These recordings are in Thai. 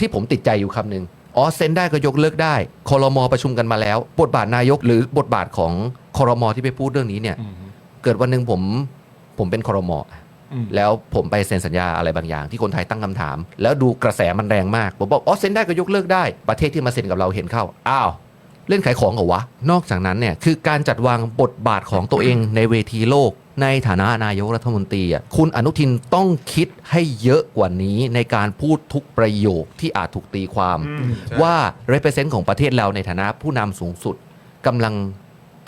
ที่ผมติดใจอยู่คำหนึ่งอ๋อเซ็นได้ก็ยกเลิกได้คอรมอประชุมกันมาแล้ว บทบาทนายกหรือบทบาทของคอรมอที่ไปพูดเรื่องนี้เนี่ยอืมเกิดวันหนึ่งผมผมเป็นคอรมออืมแล้วผมไปเซ็นสัญญาอะไรบางอย่างที่คนไทยตั้งคำถาม แล้วดูกระแสมันแรงมาก ผมบอกอ๋อเซ็นได้ก็ยกเลิกได้ ประเทศที่มาเซ็นกับเราเห็นเข้า อ้าว เล่นขายของเหรอวะ นอกจากนั้นเนี่ยคือการจัดวางบทบาทของตัวเองในเวทีโลก ในฐานะนายกรัฐมนตรีอะคุณอนุทินต้องคิดให้เยอะกว่านี้ในการพูดทุกประโยคที่อาจถูกตีความอืมใช่ว่า represent ของประเทศเราในฐานะผู้นำสูงสุดกำลัง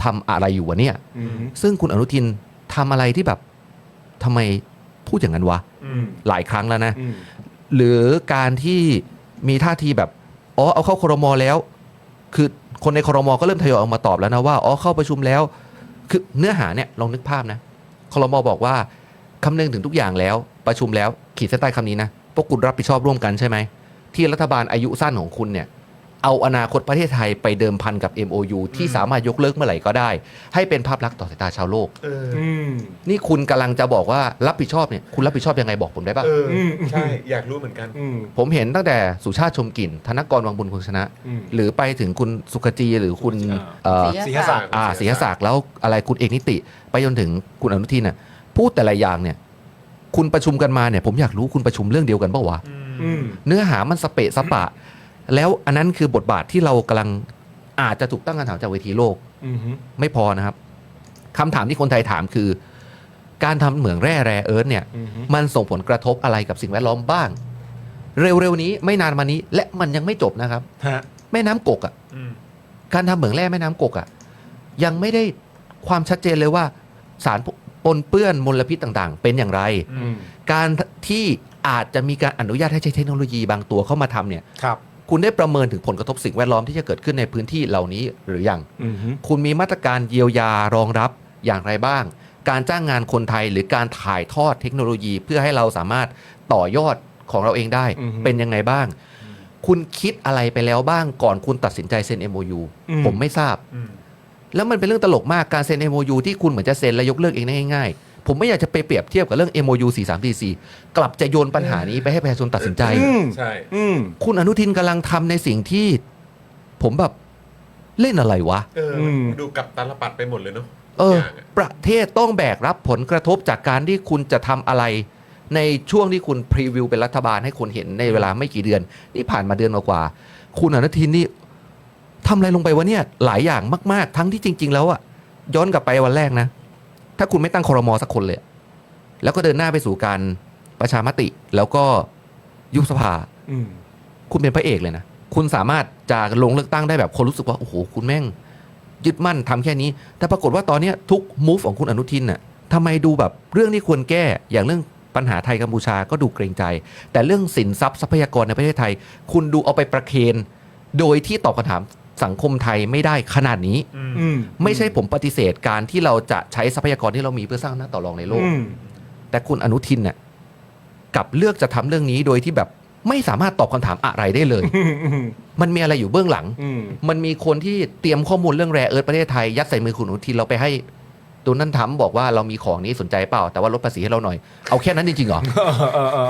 ทำอะไรอยู่วะเนี่ยอืมซึ่งคุณอนุทินทำอะไรที่แบบทำไมพูดอย่างนั้นวะอืมหลายครั้งแล้วนะอืมหรือการที่มีท่าทีแบบอ๋อเอาเข้าครมแล้ว คือคนในครมก็เริ่มทยอยออกมาตอบแล้วนะว่าอ๋อเข้าประชุมแล้ว คือเนื้อหาเนี่ยลองนึกภาพนะ ครมบอกว่าคำนึงถึงทุกอย่างแล้วประชุมแล้วขีดเส้นใต้คำนี้นะพวกคุณรับผิดชอบร่วมกันใช่ไหมที่รัฐบาลอายุสั้นของคุณเนี่ย เอาอนาคตประเทศไทยไปเดิมพันกับ MOU ที่สามารถยกเลิกเมื่อไหร่ก็ได้ ให้เป็นภาพลักษณ์ต่อสายตาชาวโลก เอออืมนี่คุณกำลังจะบอกว่ารับผิดชอบเนี่ยคุณรับผิดชอบยังไงบอกผมได้ปะเอออมใช่อยากรู้เหมือนกัน อืมผมเห็นตั้งแต่สุชาติชมกลิ่น ธนกรวังบุญคุณชนะ อืม หรือไปถึงคุณสุขจีหรือคุณอ่าเอ่อ ศรีศรีหหศักดิ์ อ่าศรีหศักดิ์แล้วอะไรคุณเอกนิติ ไปจนถึงคุณอนุทินน่ะพูดแต่ละอย่างเนี่ย คุณประชุมกันมาเนี่ย ผมอยากรู้คุณประชุมเรื่องเดียวกันเปล่าวะอืม เนื้อหามันสเปะสปะ แล้วอันนั้นคือบทบาทที่เรากำลังอาจจะถูกตั้งคำถามจากเวทีโลก อืมไม่พอนะครับคำถามที่คนไทยถามคือ การทำเหมืองแร่แร่เอิร์ธเนี่ย อืมมันส่งผลกระทบอะไรกับสิ่งแวดล้อมบ้าง เร็วๆนี้ไม่นานมานี้ และมันยังไม่จบนะครับ ฮะแม่น้ำกกอะอืมการทำเหมืองแร่แม่น้ำกกอะยังไม่ได้ความชัดเจนเลยว่า สารปนเปื้อนมลพิษต่างๆ เป็นอย่างไร อืมการที่อาจจะมีการอนุญาตให้ใช้เทคโนโลยีบางตัวเข้ามาทำเนี่ย ครับ คุณได้ประเมินถึงผลกระทบสิ่งแวดล้อมที่จะเกิดขึ้นในพื้นที่เหล่านี้หรือยัง อืมคุณมีมาตรการเยียวยารองรับอย่างไรบ้าง การจ้างงานคนไทยหรือการถ่ายทอดเทคโนโลยีเพื่อให้เราสามารถต่อยอดของเราเองได้เป็นยังไงบ้าง คุณคิดอะไรไปแล้วบ้างก่อนคุณตัดสินใจเซ็น MOU ผมไม่ทราบ อืม แล้วมันเป็นเรื่องตลกมากการเซ็น MOU ที่คุณเหมือนจะเซ็นแล้วยกเลิกเองได้ง่ายๆ ผมไม่อยากจะไปเปรียบเทียบกับเรื่อง MOU 4344กลับจะโยนปัญหานี้ไปให้ประชาชนตัดสินใจ อืมใช่ อืม คุณอนุทินกำลังทำในสิ่งที่ ผมแบบเล่นอะไรวะ เอออืม ดูกับตาลปัดไปหมดเลยเนาะเออ ทุกย่างะประเทศต้องแบกรับผลกระทบจากการที่คุณจะทำอะไร ในช่วงที่คุณพรีวิวเป็นรัฐบาลให้คนเห็นในเวลาไม่กี่เดือน นี่ผ่านมาเดือนกว่าๆคุณอนุทินนี่ทำอะไรลงไปวะเนี่ย หลายอย่างมาก ๆ ทั้งที่จริง ๆ แล้วอะย้อนกลับไปวันแรกนะ ถ้าคุณไม่ตั้งคอรมอสักคนเลยอะแล้วก็เดินหน้าไปสู่การประชามติ แล้วก็ยุบสภาอืมคุณเป็นพระเอกเลยนะคุณสามารถจะลงเลือกตั้งได้แบบคนรู้สึกว่าโอ้โหคุณแม่ง ยึดมั่นทำแค่นี้ แต่ปรากฏว่าตอนเนี้ยทุกมูฟของคุณอนุทินน่ะทำไมดูแบบเรื่องที่ควรแก้อย่างเรื่องปัญหาไทยกัมพูชาก็ดูเกรงใจ แต่เรื่องสินทรัพย์ทรัพยากรในประเทศไทย คุณดูเอาไปประเคน โดยที่ตอบคำถาม สังคมไทยไม่ได้ขนาดนี้อืมอืม ไม่ใช่ผมปฏิเสธการที่เราจะใช้ทรัพยากรที่เรามีเพื่อสร้างหน้าต่อรองในโลก อืม แต่คุณอนุทินเนี่ยกลับเลือกจะทำเรื่องนี้โดยที่แบบไม่สามารถตอบคำถามอะไรได้เลย อืม อืม มันมีอะไรอยู่เบื้องหลัง อืม มันมีคนที่เตรียมข้อมูลเรื่องแรเอิร์ธประเทศไทย ยัดใส่มือคุณอนุทินเราไปให้โดนัลด์ทรัมป์บอกว่าเรามีของนี้สนใจเปล่า แต่ว่าลดภาษีให้เราหน่อยเอาแค่นั้นจริงๆเหรอ เออเออเออ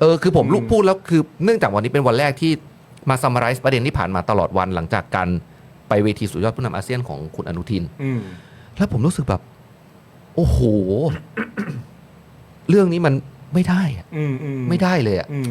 เออคือผมอืมลูกพูดแล้วคือเนื่องจากวันนี้เป็นวันแรกที่ มาซัมมาไรส์ประเด็นที่ผ่านมาตลอดวันหลังจากการไปเวทีสุดยอดผู้นำอาเซียนของคุณอนุทิน อืม แล้วผมรู้สึกแบบ โอ้โห เรื่องนี้มันไม่ได้อะอืมอืมไม่ได้เลยอะ อืม